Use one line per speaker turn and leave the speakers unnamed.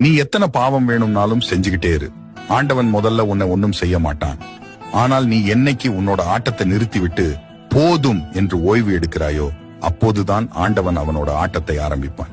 நீ எத்தனை பாவம் வேணும்னாலும் செஞ்சுக்கிட்டே இரு. ஆண்டவன் முதல்ல உன்னை ஒன்னும் செய்ய மாட்டான். ஆனால் நீ என்னைக்கு உன்னோட ஆட்டத்தை நிறுத்திவிட்டு போதும் என்று ஓய்வு எடுக்கிறாயோ அப்போதுதான் ஆண்டவன் அவனோட ஆட்டத்தை ஆரம்பிப்பான்.